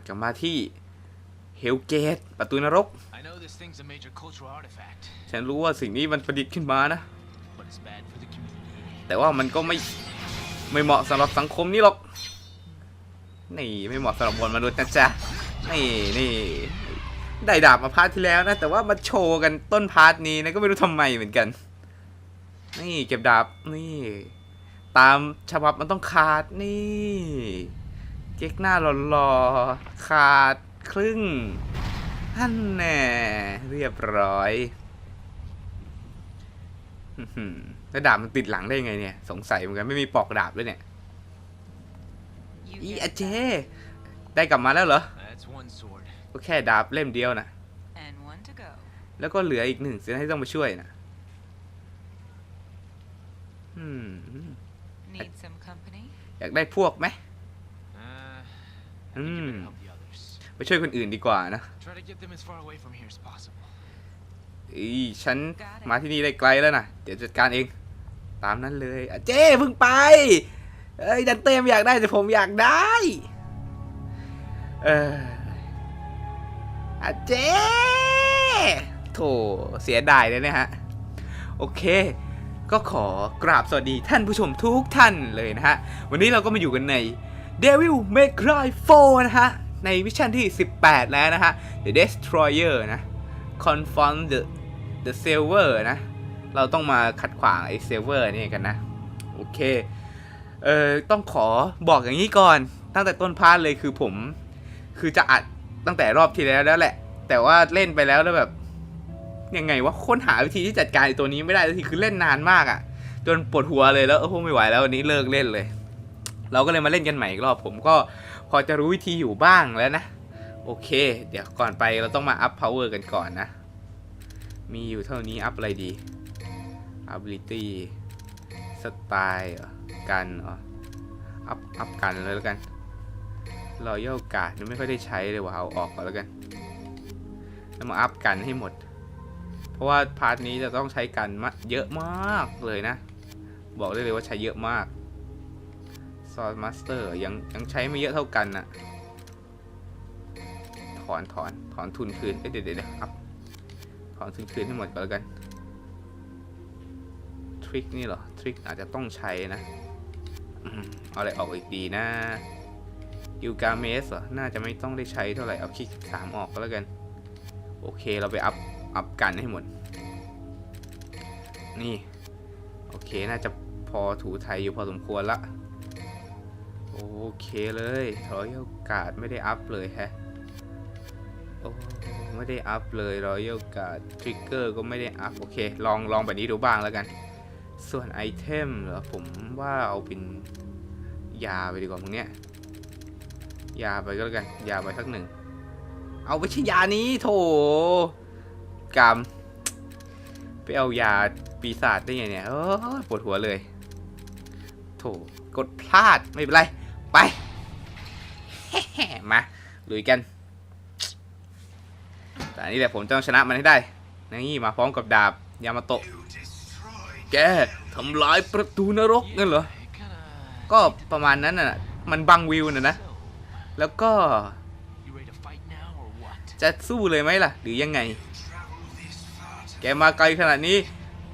ดกลับมาที่เฮลเกตประตูนรก I know this thing's a major cultural artifact, ฉันรู้ว่าสิ่งนี้มันประดิษฐ์ขึ้นมานะ but it's bad for the community. แต่ว่ามันก็ไม่ไม่เหมาะสำหรับสังคมนี้หรอก นี่ไม่เหมาะสำหรับมวลมนุษย์นะจ๊ะ นี่นี่ได้ดาบมาพาร์ทที่แล้วนะ แต่ว่ามาโชว์กันต้นพาร์ทนี้นะก็ไม่รู้ทำไมเหมือนกัน นี่เก็บดาบนี่ ตามฉบับมันต้องขาดนี่ เก๊กหน้าหล่อๆ ขาดครึ่งท่านแน่เรียบร้อยอื้อหือแล้วดาบมันติดหลังได้ยังไงเนี่ย สงสัยเหมือนกันไม่มีปลอกดาบด้วยเนี่ย You อี get อาเจ that? ได้กลับมาแล้วเหรอ That's one sword. ก็แค่ดาบเล่มเดียวนะ And one to go. แล้วก็เหลืออีกหนึ่งเสียให้ต้องมาช่วยนะอืม Need some company? อยากได้พวกไหม Uh, I think you Hmm. better help the others. ไปช่วยคนอื่นดีกว่านะ Try to get them as far away from here as possible. อีฉันมาที่นี่ได้ไกลแล้วนะเดี๋ยวจัดการเอง ตามนั้นเลยอาเจ้เพิ่งไปเอ้ยดันเต้มอยากได้แต่ผมอยากได้ เอออาเจ้โถเสียดายเลยนะฮะ โอเค ก็ขอกราบสวัสดีท่านผู้ชมทุกท่านเลยนะฮะ วันนี้เราก็มาอยู่กันใน Devil May Cry 4 นะฮะ ในมิชชั่นที่ 18 แล้วนะฮะ The Destroyer นะ Confront the the Silver นะ เราต้องมาขัดขวางไอ้ Silver นี่กันนะ โอเค เอ่อ ต้องขอบอกอย่างนี้ก่อน ตั้งแต่ต้นพาร์ทเลยคือผม คือจะอัดตั้งแต่รอบที่แล้วแล้วแหละ แต่ว่าเล่นไปแล้วแล้วแบบ ยังไงว่าค้นหาวิธีที่จัดการไอตัวนี้ไม่ได้ทีคือเล่นนานมากอะ่ะ จนปวดหัวเลยแล้วเออไม่ไหวแล้ววันนี้เลิกเล่นเลย เราก็เลยมาเล่นกันใหม่อีกรอบผมก็พอจะรู้วิธีอยู่บ้างแล้วนะ โอเค เดี๋ยวก่อนไปเราต้องมาอัพ power กันก่อนนะ มีอยู่เท่านี้อัพอะไรดี ability สไตล์กันเหรออัพอัพกันเลยแล้วกัน royal guard นี่ไม่ค่อยได้ใช้เลยว่ะเอาออกก่อนแล้วกัน แล้วมาอัพกันให้หมด เพราะว่าพาร์ทนี้จะต้องใช้กันมาเยอะมากเลยนะ บอกได้เลยว่าใช้เยอะมาก ซอสมาสเตอร์ยังยังใช้ไม่เยอะเท่ากันน่ะถอนถอนถอนทุนคืนเดี๋ยวเดี๋ยวเดี๋ยวอัพถอนทุนคืนให้หมดก่อนแล้วกันทริคนี่เหรอทริคอาจจะต้องใช้นะเอาอะไรออกอีกดีนะยูกาเมสเหรอ น่าจะไม่ต้องได้ใช้เท่าไหร่ เอาคลิกสามออกก็แล้วกัน โอเค เราไปอัพ อัพกันให้หมด นี่ โอเค น่าจะพอถูไทยอยู่พอสมควรละ โอเคเลยรอยัลการ์ดไม่ได้อัพเลยแฮะ โอ้ไม่ได้อัพเลยรอยัลการ์ดทริกเกอร์ก็ไม่ได้อัพโอเค ลองลองแบบนี้ดูบ้างแล้วกัน ส่วนไอเทมเหรอผมว่าเอาเป็นยาไปดีกว่าพวกเนี้ยยาไปก็แล้วกัน ยาไปสักหนึ่ง เอาไปใช้ยานี้โถกรรมไปเอายาปีศาจได้ไงเนี่ยโอ้ยปวดหัวเลย โถกดพลาดไม่เป็นไร ไป มาลุยกัน แต่อันนี้แหละผมจะต้องชนะมันให้ได้ นี่มาพร้อมกับดาบยามาโตะ แกทำลายประตูนรกงั้นเหรอ ก็ประมาณนั้นน่ะ มันบังวิวน่ะนะ แล้วก็ จะสู้เลยไหมล่ะ หรือยังไง แกมาไกลขนาดนี้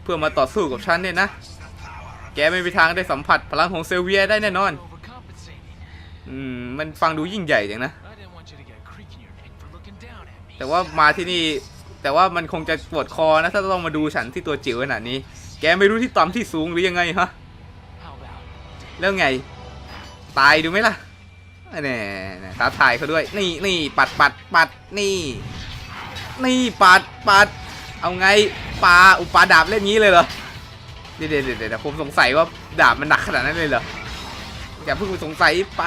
เพื่อมาต่อสู้กับฉันเนี่ยนะ แกไม่มีทางได้สัมผัสพลังของเซเวียได้แน่นอน อืมมันฟังดูยิ่งใหญ่จังนะ I didn't want you to get a creak in your neck for looking down at me. แต่ว่ามาที่นี่แต่ว่ามันคงจะปวดคอนะ ถ้าต้องมาดูฉันที่ตัวจิ๋วขนาดนี้ แกไม่รู้ที่ต่ำที่สูงหรือยังไงฮะ How about แล้วไง ตายดูไหมล่ะแน่ๆท้าทายเขาด้วย นี่นี่ปัดปัดปัดนี่ นี่ปัดปัด เอาไงปลาอุปาดาบเล่นงี้เลยเหรอเดี๋ยวเดี๋ยวเดี๋ยวเดี๋ยวผมสงสัยว่าดาบมันหนักขนาดนั้นเลยเหรอ อย่าเพิ่งไปสงสัยไป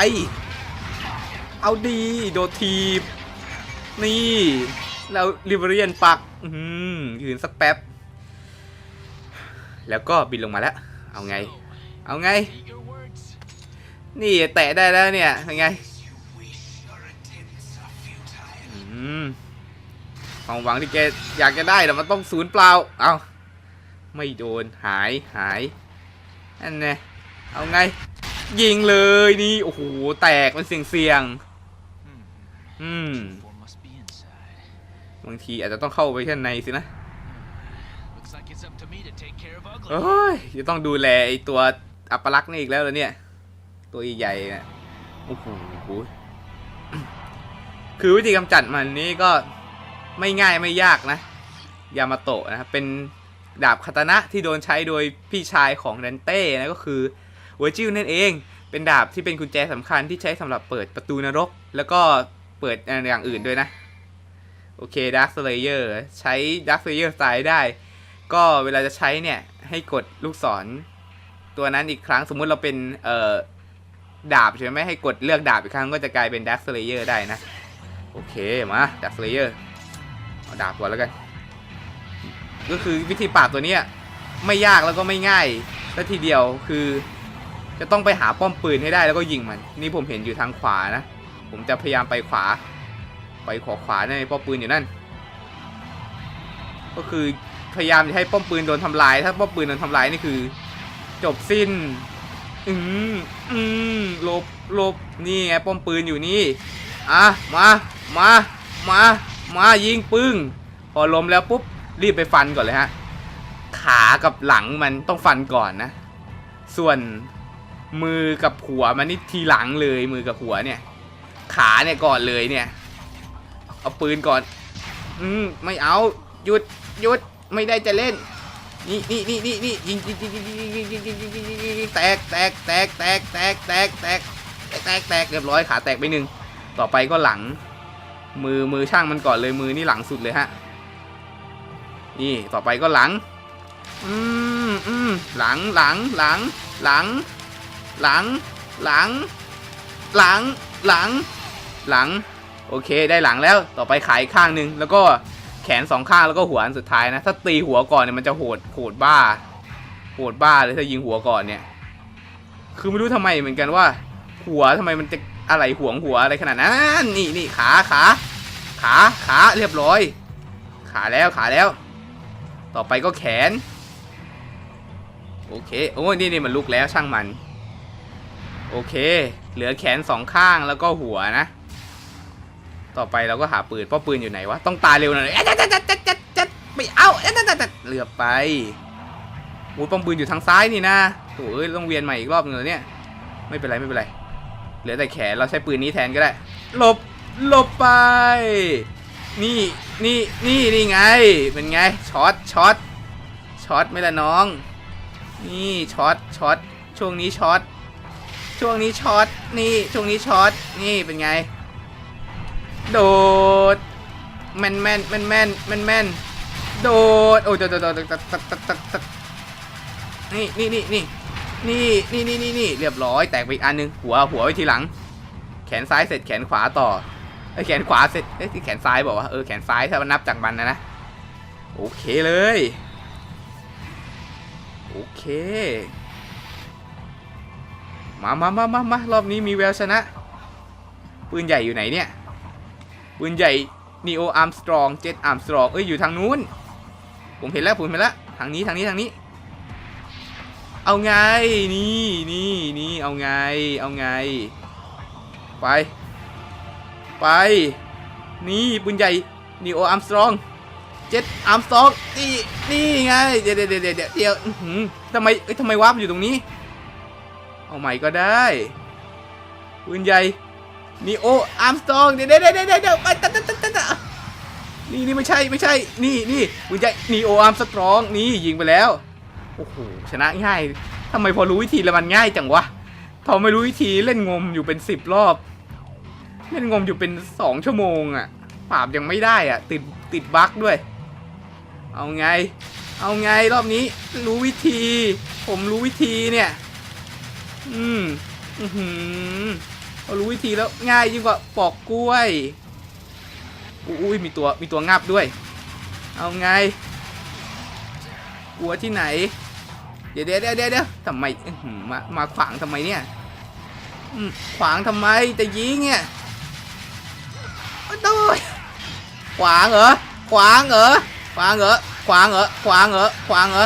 เอาดีโดทีบนี่เราลิเวอรียนปักอืมยืนสักแป๊บ แล้วก็บินลงมาแล้ว เอาไง เอาไง นี่แตะได้แล้วเนี่ยเป็นไงความหวังที่แกอยากจะได้แต่มันต้องศูนย์เปล่า เอาไม่โดนหายหายนั่นไงเอาไง ยิงเลยนี่ โอ้โห แตกมันเสียงเสียง Hmm. อืม Four must be inside. บางทีอาจจะต้องเข้าไปข้างในสินะ Looks like it's up to me to take care of ugly. เอ้ยจะต้องดูแลไอตัวอัปลักษณ์นี่อีกแล้วเหรอเนี่ย ตัวใหญ่ๆเนี่ยโอ้โหคือวิธีกำจัดมันนี่ก็ไม่ง่ายไม่ยากนะ ยามาโตะนะครับเป็นดาบคาตานะที่โดนใช้โดยพี่ชายของแดนเต้นะก็คือ เวอร์จิลนั่นเอง เป็นดาบที่เป็นกุญแจสำคัญที่ใช้สำหรับเปิดประตูนรก แล้วก็เปิดอย่างอื่นด้วยนะ โอเคดาร์คสเลเยอร์ใช้ดาร์คสเลเยอร์สไตล์ได้ ก็เวลาจะใช้เนี่ย ให้กดลูกศร ตัวนั้นอีกครั้งสมมุติเราเป็นเอ่อดาบใช่ไหมให้กดเลือกดาบอีกครั้งก็จะกลายเป็นดาร์คสเลเยอร์ได้นะ โอเคมาดาร์คสเลเยอร์เอาดาบก่อนแล้วกัน ก็คือวิธีปราบตัวเนี้ยไม่ยากแล้วก็ไม่ง่ายสัทีเดียวคือ จะต้องไปหาป้อมปืนให้ได้แล้วก็ยิงมัน นี่ผมเห็นอยู่ทางขวานะ ผมจะพยายามไปขวา ไปขวาขวาในป้อมปืนอยู่นั่น ก็คือพยายามจะให้ป้อมปืนโดนทำลาย ถ้าป้อมปืนโดนทำลายนี่คือ จบสิ้น อืมอืมลบลบนี่ไงป้อมปืนอยู่นี่ อะ มา มา มา มายิงปึ้ง พอล้มแล้วปุ๊บ รีบไปฟันก่อนเลยฮะ ขากับหลังมันต้องฟันก่อนนะ ส่วน มือกับหัวมันนี่ทีหลังเลยมือกับหัวเนี่ย ขาเนี่ยก่อนเลยเนี่ย เอาปืนก่อน อืมไม่เอาหยุดหยุดไม่ได้จะเล่น นี่นี่นี่นี่นี่ยิงยิงยิงยิงยิงยิงยิงยิงยิงยิงยิงยิงแตกแตกแตกแตกแตกแตกแตกแตกแตกเรียบร้อยขาแตกไปหนึ่งต่อไปก็หลัง มือมือช่างมันก่อนเลยมือนี่หลังสุดเลยฮะนี่ต่อไปก็หลัง อืมอืมหลังหลังหลังหลัง หลัง หลัง หลัง หลัง หลัง โอเค ได้หลังแล้ว ต่อไปขายข้างหนึ่งแล้วก็แขนสองข้างแล้วก็หัวอันสุดท้ายนะ ถ้าตีหัวก่อนเนี่ยมันจะโหด โหดบ้า โหดบ้าเลยถ้ายิงหัวก่อนเนี่ย คือไม่รู้ทำไมเหมือนกันว่า หัวทำไมมันจะอะไรห่วงหัวอะไรขนาดนั้น นี่นี่ขาขา ขาขาเรียบร้อย ขาแล้วขาแล้ว ต่อไปก็แขน โอเค โอ้ยนี่นี่มันลุกแล้วช่างมัน โอเค เหลือแขนสองข้างแล้วก็หัวนะ ต่อไปเราก็หาปืนเพราะปืนอยู่ไหนวะ ต้องตายเร็วหน่อยเอ๊ะจัดจัดจัดจัดจัดจัดไม่เอาเอ๊ะจัดจัดจัดเหลือบไปโอ้ยป้อมปืนอยู่ทางซ้ายนี่นะโอ้ยต้องเวียนใหม่อีกรอบนึงเหรอเนี่ยไม่เป็นไรไม่เป็นไร เหลือแต่แขนเราใช้ปืนนี้แทนก็ได้หลบหลบไป นี่นี่นี่นี่ไง เป็นไงช็อตช็อตช็อตไม่ละน้อง นี่ช็อตช็อตช่วงนี้ช็อต ช่วงนี้ช็อตนี่ช่วงนี้ช็อตนี่เป็นไง โดดแมนแมนแมนแมนแมนแมนโดดโอ้ยโดดโดดโดดตัดตัดตัดตัดตัดนี่นี่นี่นี่นี่นี่นี่นี่นี่เรียบร้อยแตกไปอีกอันหนึงหัวหัวไว้ทีหลัง แขนซ้ายเสร็จแขนขวาต่อไอ้แขนขวาเสร็จเอ้ที่แขนซ้ายบอกว่าเออแขนซ้ายถ้ามันนับจากมันนะนะโอเคเลย โอเค มามามามามารอบนี้มีแววชนะ ปืนใหญ่อยู่ไหนเนี่ย ปืนใหญ่นีโออาร์มสตรองเจ็ตอาร์มสตรองเอ้ย อยู่ทางนู้น ผมเห็นแล้ว ผมเห็นแล้ว ทางนี้ทางนี้ทางนี้ เอาไง นี่นี่นี่เอาไง เอาไง ไป ไป นี่ ปืนใหญ่นีโออาร์มสตรองเจ็ตอาร์มสตรองนี่นี่ไงเดี๋ยวเดี๋ยวเดี๋ยวเดี๋ยวเดี๋ยวทำไมเอ้ยทำไมวาร์ปอยู่ตรงนี้ เอาใหม่ก็ได้ปืนใหญ่นีโออาร์มสตองเดี๋ยวเดี๋ยวเดี๋ยวเดี๋ยวไปตัดตัดตัดตัดนี่นี่ไม่ใช่ไม่ใช่นี่นี่ปืนใหญ่นีโออาร์มสตรองนี่ยิงไปแล้วโอ้โหชนะง่ายทำไมพอรู้วิธีแล้วมันง่ายจังวะพอไม่รู้วิธีเล่นงมอยู่เป็นสิบรอบ เล่นงมอยู่เป็นสองชั่วโมงอะปราบยังไม่ได้อะติดติดบั๊กด้วย เอาไง เอาไงรอบนี้รู้วิธี ผมรู้วิธีเนี่ย อืม อือหือพอรู้วิธีแล้วง่ายยิ่งกว่าปอกกล้วย อุ้ยมีตัวมีตัวงับด้วย เอาไงกลัวที่ไหน เดี๋ยวเดี๋ยวเดี๋ยวเดี๋ยวทำไมมามาขวางทำไมเนี่ยอืมขวางทำไมจะยิงเนี่ยโอ้ยโดยขวางเหรอขวางเหรอขวางเหรอขวางเหรอขวางเหรอขวางเหรอ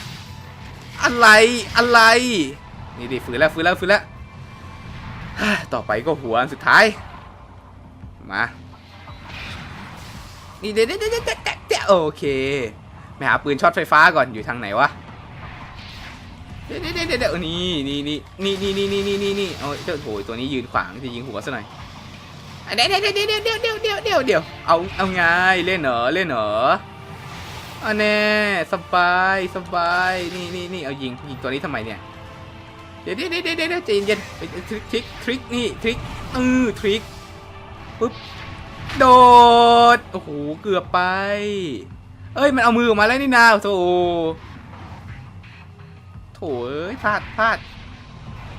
อะไรอะไร นี่ดิฝืนแล้วฝืนแล้วฝืนแล้วต่อไปก็หัวสุดท้าย มานี่เดี๋ยวเดี๋ยวเดี๋ยวเดี๋ยวเดี๋ยวโอเคไปหาปืนช็อตไฟฟ้าก่อนอยู่ทางไหนวะเดี๋ยวเดี๋ยวเดี๋ยวเดี๋ยวนี่นี่นี่นี่นี่นี่นี่นี่นี่นี่เอาเจ้าโถยตัวนี้ยืนขวางจะยิงหัวซะหน่อยเดี๋ยวเดี๋ยวเดี๋ยวเดี๋ยวเดี๋ยวเดี๋ยวเดี๋ยวเดี๋ยวเดี๋ยวเอาเอาไงเล่นเหรอเล่นเหรอ อันแน่สบายสบายนี่นี่นี่เอายิงยิงตัวนี้ทำไมเนี่ยเดี๋ยวเดี๋ยวเดี๋ยวเดี๋ยวเดี๋ยวใจเย็นไปทริคทริคทริคนี่ทริคเออทริคปุ๊บโดดโอ้โหเกือบไป เอ้ยมันเอามือออกมาแล้วนี่นาโถโถเอ้ยพลาดพลาด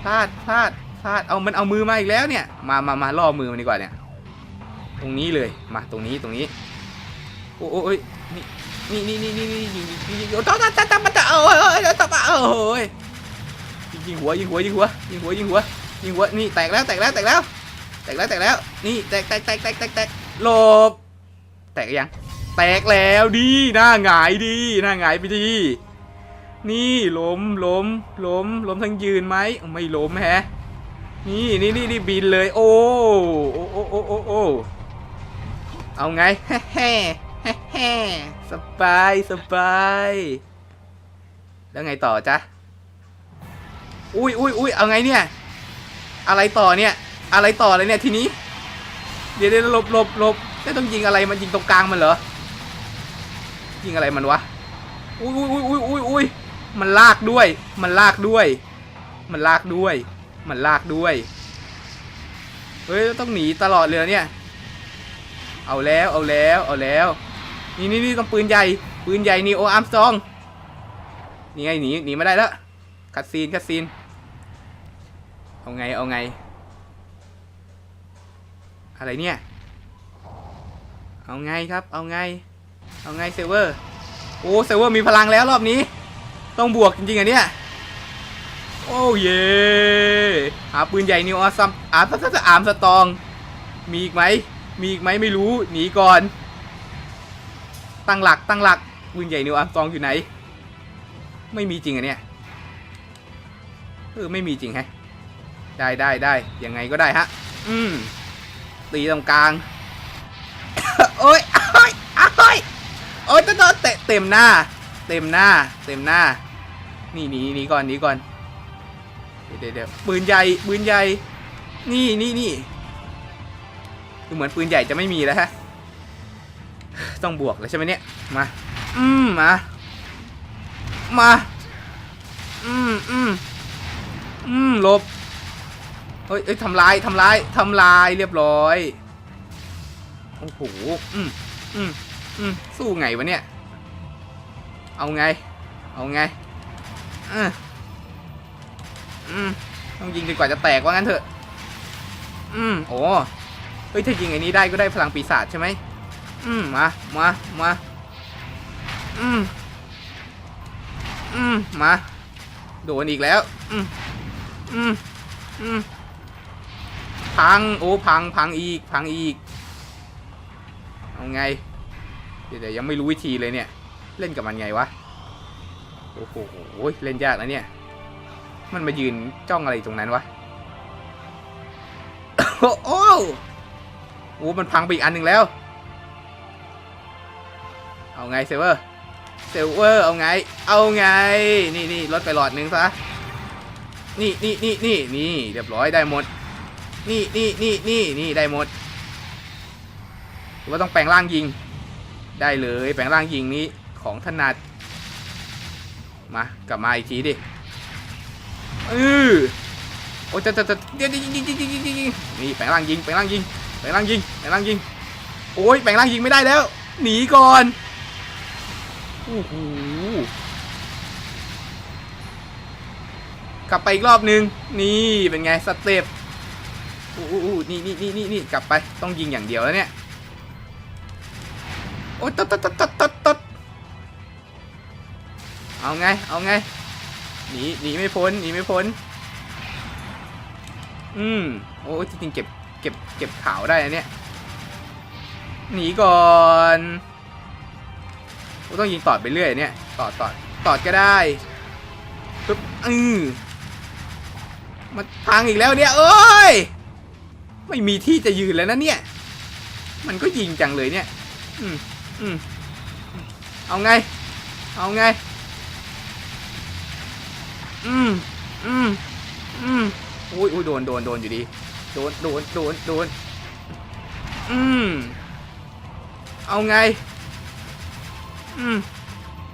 พลาดพลาดพลาดเอามันเอามือมาอีกแล้วเนี่ยมามามาล่อมือมันดีกว่าเนี่ย ตรงนี้เลยมาตรงนี้ตรงนี้ โอ้ยนี่นี่นี่นี่นี่นี่ยิงยิงยิงโอ้ตาตาตาตาตาโอ้ยโอ้ยตาตาโอ้ยยิงหัวยิงหัวยิงหัวยิงหัวยิงหัวยิงหัวนี่แตกแล้วแตกแล้วแตกแล้วแตกแล้วแตกแล้วนี่แตกแตกแตกแตกแตกแตกหลบ แตกยังแตกแล้วดีหน้าหงายดีหน้าหงายไปดี นี่ล้มล้มล้มล้มทั้งยืนไหมไม่ล้มแฮะนี่นี่นี่นี่บินเลยโอ้โอ้โอ้โอ้โอ้โอ้เอาไงแฮ่ แฮ่สบายสบาย แล้วไงต่อจ๊ะ อุ้ยอุ้ยอุ้ยเอาไงเนี่ย อะไรต่อเนี่ย อะไรต่อเลยเนี่ยทีนี้ เดี๋ยวเดี๋ยวหลบหลบหลบแล้ต้องยิงอะไรมันยิงตรงกลางมันเหรอ ยิงอะไรมันวะอุ้ยอุ้ยอุ้ยอุ้ยอุ้ยมันลากด้วย มันลากด้วย มันลากด้วย มันลากด้วย เฮ้ยต้องหนีตลอดเลยเนี่ย เอาแล้วเอาแล้วเอาแล้ว นี่นี่นี่ต้องปืนใหญ่ ปืนใหญ่นี่โออาร์มสตอง นี่ไงหนีหนีไม่ได้แล้วคัดซีนคัดซีน เอาไงเอาไง อะไรเนี่ย เอาไงครับเอาไง เอาไงเซเวอร์ โอ้เซเวอร์มีพลังแล้วรอบนี้ ต้องบวกจริงๆอะเนี่ย โอ้เย่หาปืนใหญ่นิวอาร์ซัมอาร์ซัสอาร์มสตอง มีอีกไหม มีอีกไหมไม่รู้ หนีก่อน ตั้งหลักตั้งหลักปืนใหญ่นิวอาร์มสตองอยู่ไหน ไม่มีจริงอะเนี่ยเออไม่มีจริงแฮะได้ได้ได้ยังไงก็ได้ฮะ อืมตีตรงกลางโอ้ยโอ้ยโอ้ยโอ้ยต้องเตะเต็มหน้า เต็มหน้า เต็มหน้า นี่นีหนีก่อนนี่ก่อนเดี๋ยวเดี๋ยวเดี๋ยวปืนใหญ่ปืนใหญ่ นี่นี่นี่ดูเหมือนปืนใหญ่จะไม่มีแล้วฮะ ต้องบวกเลยใช่ไหมเนี่ย มา อืม มา มา อืมอืมอืมหลบ เฮ้ยเอ้ยทำลายทำลายทำลายเรียบร้อย โอ้โห อืมอืมอืมสู้ไงวะเนี่ย เอาไง เอาไงอืมอืมต้องยิงจนกว่าจะแตกว่างั้นเถอะ อืมโอ้เฮ้ย ถ้ายิงไอ้นี้ได้ก็ได้พลังปีศาจใช่ไหม อืมมามามาอืมอืมมาโดนอีกแล้ว อืมอืมอืมพังโอ้พังพังอีกพังอีกเอาไงเดี๋ยวยังไม่รู้วิธีเลยเนี่ย เล่นกับมันไงวะโอ้โหเล่นยากนะเนี่ย มันมายืนจ้องอะไรตรงนั้นวะโอ้โหโอ้มันพังไปอีกอันหนึ่งแล้ว เอาไงเซเวอร์เซเวอร์เอาไง เอาไง นี่นี่ลดไปหลอดหนึ่งซะ นี่นี่นี่นี่นี่เรียบร้อยได้หมด นี่นี่นี่นี่นี่ได้หมดหรือว่าต้องแปลงร่างยิง ได้เลยแปลงร่างยิงนี้ของถนัด มากลับมาอีกทีดิเออโอ้จะจะจะเดี๋ยวยิงยิงยิงยิงยิงยิงนี่แปลงร่างยิงแปลงร่างยิงแปลงร่างยิงแปลงร่างยิงโอ้ยแปลงร่างยิงไม่ได้แล้ว หนีก่อน อ้โหกลับไปอีกรอบนึง นี่เป็นไงสเต็ปอู้อู้อู้นี่นี่นี่นี่นี่กลับไปต้องยิงอย่างเดียวแล้วเนี่ย โอ้ยตดตดตดตดตดตดเอาไง เอาไง หนี หนีไม่พ้น หนีไม่พ้น อืม โอ้ยจริงๆเก็บ เก็บ เก็บขาวได้นเนี่ยหนีก่อน กูต้องยิงตอดไปเรื่อยเนี่ยตอดตอดตอดก็ได้ปึ๊บอือมันพังอีกแล้วเนี่ยเอ้ยไม่มีที่จะยืนแล้วนะเนี่ย มันก็ยิงจังเลยเนี่ย อืมอืมเอาไง เอาไง อืมอืมอืมอุ้ยอุ้ยโดนโดนโดนอยู่ดี โดนโดนโดนโดน อืมเอาไง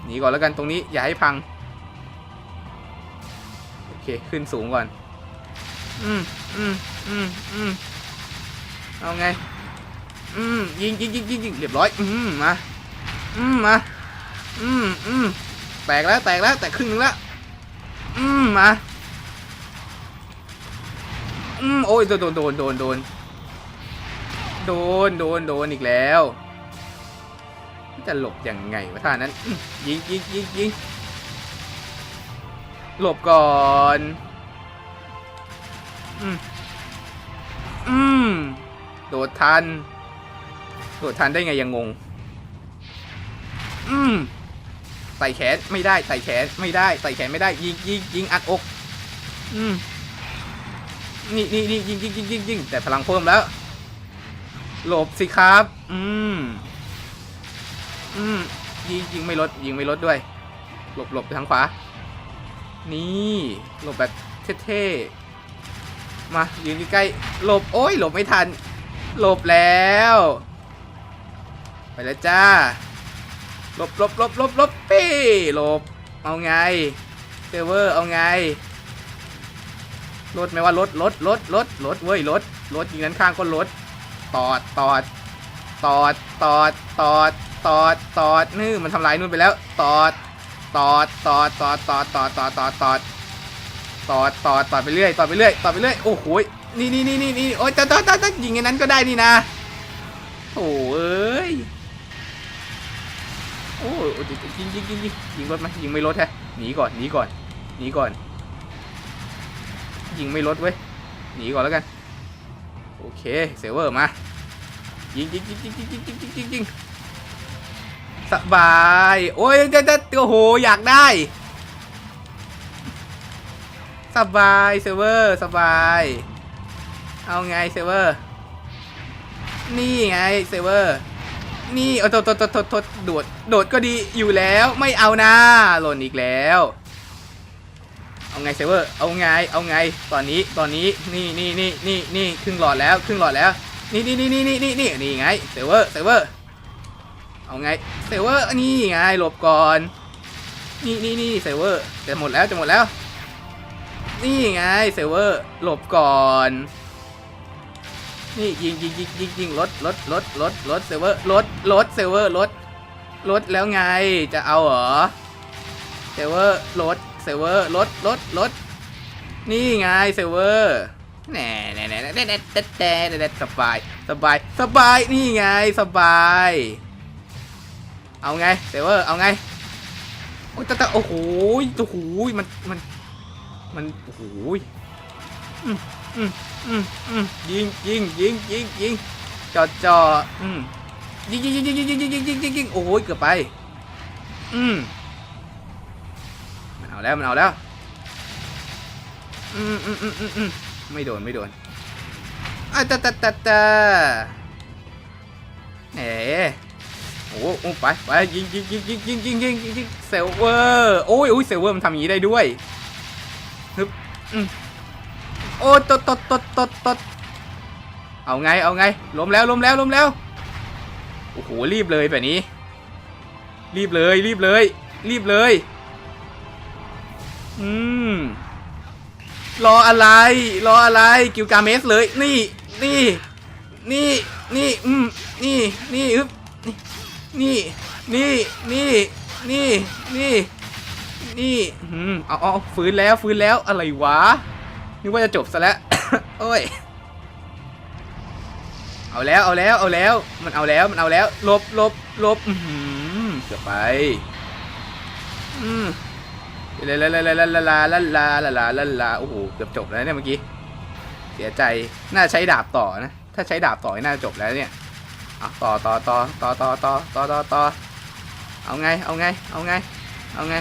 หนีก่อนแล้วกันตรงนี้อย่าให้พัง โอเคขึ้นสูงก่อน อืมอืมอืมอืมเอาไง อืมยิงยิงยิงยิงเรียบร้อย อืมมา อืมมา อืมอืมแตกแล้วแตกแล้วแต่ครึ่งนึงแล้ว อืมมาอืมโอ้ยโดนโดนโดนโดนโดนโดนโดนอีกแล้ว จะหลบยังไงวะท่านั้นยิงยิงยิงยิงหลบก่อนอืมอืมโดดทันโดดทันได้ไงยังงง อืมไต่แขนไม่ได้ไต่แขนไม่ได้ไต่แขนไม่ได้ยิงยิงยิงอัดอก อืมนี่นี่นี่ยิงยิงยิงยิงยิงแต่พลังเพิ่มแล้ว หลบสิครับ อืม อืมยิงยิงไม่ลดยิงไม่ลดด้วย หลบหลบไปทางขวา นี่หลบแบบเท่ๆ มายืนใกล้ๆหลบโอ้ยหลบไม่ทัน หลบแล้ว ไปแล้วจ้า หลบหลบหลบหลบหลบปี้หลบ เอาไงเซเวอร์เอาไงรถไหมว่ารถรถรถรถรถเว้ยรถรถยิงด้นข้างก็รถตอดตอดตอดตอดตอด ตอดตอดนี่มันทำลายนู่นไปแล้ว ตอดตอดตอดตอดตอดตอดตอดตอดตอดตอดตอดตอดไปเรื่อยตอดไปเรื่อยตอดไปเรื่อยโอ้โหนี่นี่นี่นี่นี่โอ้ยตอดตอดตอดตอดยิงอย่างนั้นก็ได้นี่นะโอ้เอ้ยโอ้ยยิงยิงยิงยิงยิงรถไหมยิงไม่รถแฮะหนีก่อนหนีก่อนหนีก่อน ยิงไม่ลดเว้ยหนีก่อนแล้วกันโอเคเซเวอร์มายิงยิงยิงยิงยิงยิงยิงยิงยิงยิง สบาย โอ้ยเด็ดโอ้โห อยากได้ สบายเซิร์ฟเวอร์ สบาย เอาไงเซิร์ฟเวอร์ นี่ไงเซิร์ฟเวอร์ นี่โอ้โทษโทษโทษโทษโดด โดดก็ดีอยู่แล้ว ไม่เอานะหล่นอีกแล้ว เอาไงเซิร์ฟเวอร์ เอาไง เอาไง ตอนนี้ ตอนนี้ นี่นี่นี่นี่นี่ครึ่งหลอดแล้ว ครึ่งหลอดแล้ว นี่นี่นี่นี่นี่นี่นี่ไงเซิร์ฟเวอร์ เซิร์ฟเวอร์ เอาไงเซเวอร์นี่ไงหลบก่อน นี่นี่นี่เซเวอร์จะหมดแล้วจะหมดแล้ว นี่ไงเซเวอร์หลบก่อน นี่ยิงยิงยิงยิงยิงรถรถรถรถรถเซเวอร์รถรถเซเวอร์รถรถแล้วไงจะเอาเหรอเซเวอร์รถเซเวอร์รถรถรถนี่ไงเซเวอร์แหน่แหน่แหน่แหน่แหน่แหน่สบายสบายสบายนี่ไงสบาย เอาไงเซเวอร์เอาไงโอ้ยแต่แต่โอ้โหโอ้โหมันมันมันโอ้โหอืมอืมอืมอืมยิงยิงยิงยิงยิงจอดจอดอืมยิงยิงยิงยิงยิงยิงยิงยิงยิงยิงโอ้ยเกือบไปอืมมันเอาแล้วมันเอาแล้วอืมอืมอืมอืมอืมไม่โดนไม่โดนอะตาตาตาตาเอ๋ โอ้โหไปไปยิงยิงยิงยิงยิงยิงยิงยิงเซลเวอร์โอ้ยโอ้ยเซลเวอร์มันทำอย่างนี้ได้ด้วยฮึบอืมโอ้ตดตดตดตดตดเอาไงเอาไงล้มแล้วล้มแล้วล้มแล้วโอ้โหรีบเลยแบบนี้ รีบเลยรีบเลย รีบเลย อืมรออะไร รออะไรกิวกาเมสเลย นี่ นี่ นี่ นี่ อืม นี่ นี่อึ๊บ นี่ นี่ นี่ นี่ นี่ นี่อืมเอาเอาฟื้นแล้ว ฟื้นแล้ว อะไรวะ นึกว่าจะจบซะแล้ว โอ้ย เอาแล้ว เอาแล้ว เอาแล้ว มันเอาแล้ว มันเอาแล้ว ลบลบลบอือหือเกือบไป อืมลาลาลาลาลาลาลาลาลาลาลาลาโอ้โห เกือบจบแล้วเนี่ยเมื่อกี้ เสียใจ น่าใช้ดาบต่อนะ ถ้าใช้ดาบต่อน่าจบแล้วเนี่ย อะต่อต่อต่อต่อต่อต่อต่อต่อต่อเอาไงเอาไงเอาไงเอาไง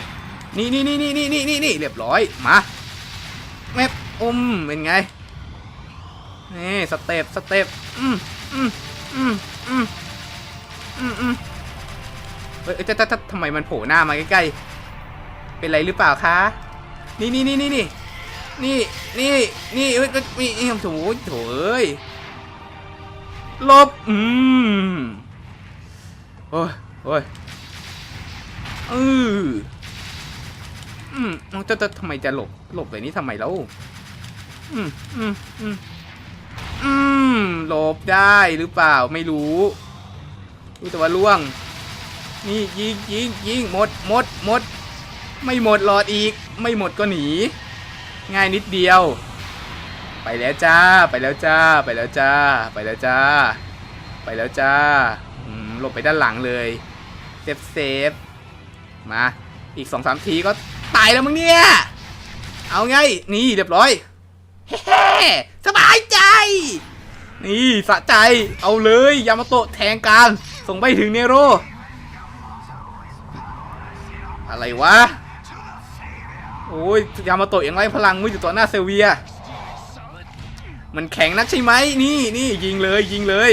นี่นี่นี่นี่นี่นี่นี่นี่เรียบร้อยมาแมปอุ้มเป็นไงนี่สเต็ปสเต็ปอืมอืมอืมอืมอืมอืมเฮ้ยแต่แต่ทำไมมันโผล่หน้ามาใกล้ๆเป็นไรหรือเปล่าคะนี่นี่นี่นี่นี่นี่นี่นี่เอ้ยมีมีโถโถเอ้ย ลบ อืม โอ้ยโอ้ยเอออืมจะจะทำไมจะหลบ หลบแบบนี้ทำไมแล้ว อืมอืมอืมอืมหลบได้หรือเปล่าไม่รู้รู้แต่ว่าล่วง นี่ยิงยิงยิงหมดหมดหมด ไม่หมดหลอดอีก ไม่หมดก็หนี ง่ายนิดเดียว ไปแล้วจ้า ไปแล้วจ้า ไปแล้วจ้า ไปแล้วจ้า ไปแล้วจ้าหลบไปด้านหลังเลยเซฟเซฟมาอีกสองสามทีก็ตายแล้วมึงเนี่ย เอาไง นี่เรียบร้อยเฮ้สบายใจ นี่สะใจ เอาเลยยามาโตะแทงกางส่งไปถึงเนโร อะไรวะ โอ้ยยามาโตะยังไงพลังไม่อยู่ต่อหน้าเซเวีย มันแข็งนักใช่ไหมนี่นี่ยิงเลยยิงเลย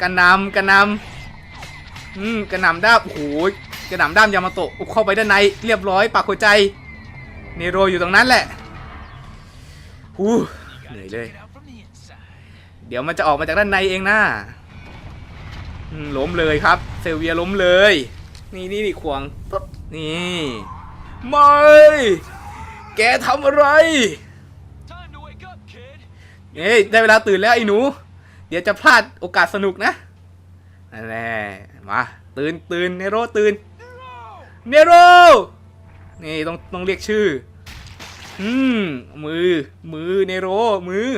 กระนำกระนำอืมกระนำด้ามโอ้โหกระนำด้ามยามาโตะเข้าไปด้านในเรียบร้อยปากหัวใจเนโรอยู่ตรงนั้นแหละหูเหนื่อยเลย เดี๋ยวมันจะออกมาจากด้านในเองนะล้มเลยครับ เซเวียล้มเลย นี่นี่นี่ควงปุ๊บนี่ไม่แกทำอะไร เอ้ยได้เวลาตื่นแล้วไอ้หนู เดี๋ยวจะพลาดโอกาสสนุกนะนั่นแหละมาตื่นตื่นเนโรตื่นเนโรนี่ต้องต้องเรียกชื่อ อืมมือ มือเนโรมือ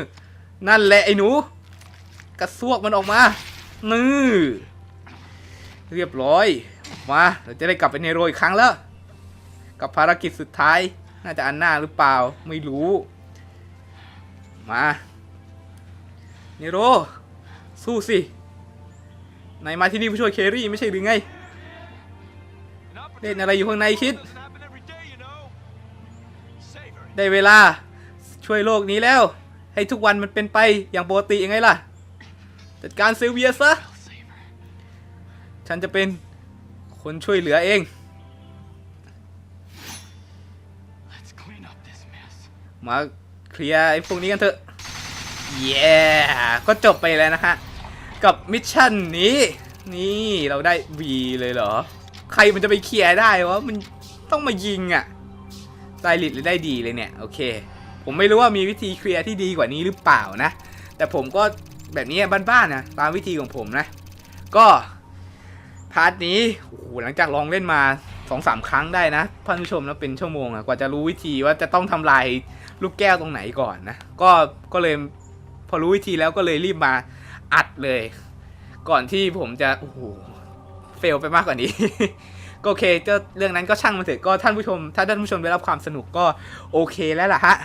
นั่นแหละไอ้หนู กระซวกมันออกมานือเรียบร้อยมาเราจะได้กลับไปเนโรอีกครั้งแล้ว กับภารกิจสุดท้าย น่าจะอันหน้าหรือเปล่าไม่รู้ มา เนโร สู้สินายมาที่นี่เพื่อช่วยเครี่ไม่ใช่หรือไง An เล่นอะไรอยู่ข้างในคิด Doesn't happen every day, you know. Savor it. ได้เวลาช่วยโลกนี้แล้ว ให้ทุกวันมันเป็นไปอย่างปกติยังไงล่ะ จัดการซิลเวียซะ Savor. ฉันจะเป็นคนช่วยเหลือเอง Let's clean up this mess. มาเคลียร์ไอ้พวกนี้กันเถอะ เย้ก็จบไปแล้วนะฮะ กับมิชชั่นนี้ นี่เราได้ V เลยเหรอ ใครมันจะไปเคลียร์ได้วะ มันต้องมายิงอะ่ะไดลิทเลยได้ดีเลยเนี่ย โอเค ผมไม่รู้ว่ามีวิธีเคลียร์ที่ดีกว่านี้หรือเปล่านะ แต่ผมก็แบบนี้บ้านๆนะตามวิธีของผมนะ ก็พาร์ทนี้โอ้โหหลังจากลองเล่นมาสองสามครั้งได้นะท่านผู้ชมแล้วเป็นชั่วโมงอะกว่าจะรู้วิธีว่าจะต้องทำลายลูกแก้วตรงไหนก่อนนะ ก็ก็เลย พอรู้วิธีแล้วก็เลยรีบมาอัดเลย ก่อนที่ผมจะโอ้โหเฟลไปมากกว่านี้ ก็โอเคเจ้าเรื่องนั้นก็ช่างมันเถอะก็ท่านผู้ชม ถ้าท่านผู้ชมได้รับความสนุกก็โอเคแล้วล่ะฮะ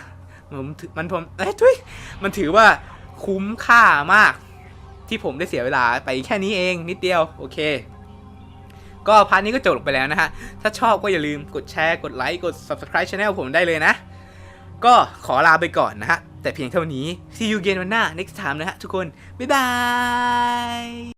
ผมมันผมเอ้ยทุยมันถือว่าคุ้มค่ามาก ที่ผมได้เสียเวลาไปแค่นี้เองนิดเดียวโอเค ก็พาร์ทนี้ก็จบลงไปแล้วนะฮะ ถ้าชอบก็อย่าลืมกดแชร์กดไลค์กด subscribe channel ผมได้เลยนะ ก็ขอลาไปก่อนนะฮะ แต่เพียงเท่านี้ see you again วันหน้า next time นะฮะทุกคน บ๊ายบาย